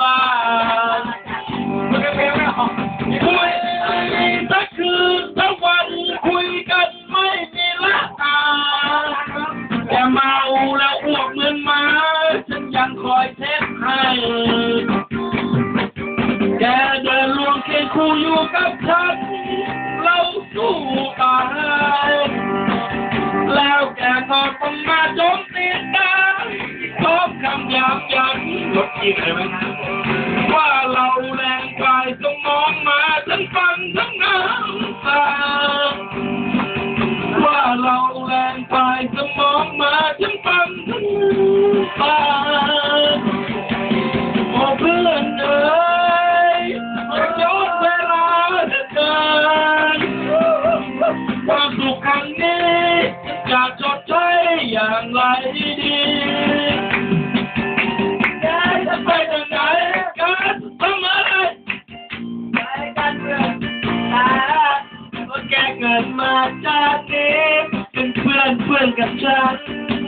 บ้านมันก็คุยทั้งคืนทั้งวันคุยกันไม่มีละตาแต่เมาแล้วอ้วกเหมือนมาฉันยังคอยเทสให้แกเดนลวงเคีคู่อยู่กับฉันเราสู้ตาแล้วแกก็ต้งมาจมตีตาพบคำหยาบหยาบลดอีกเลยไหม มองมาทั้งฟังทั้งน้ำตาว่าเราแรงไปจะมองมาทั้ง เกิดมาจากเด็กเป็นเพื่อนเพื่อนกับฉัน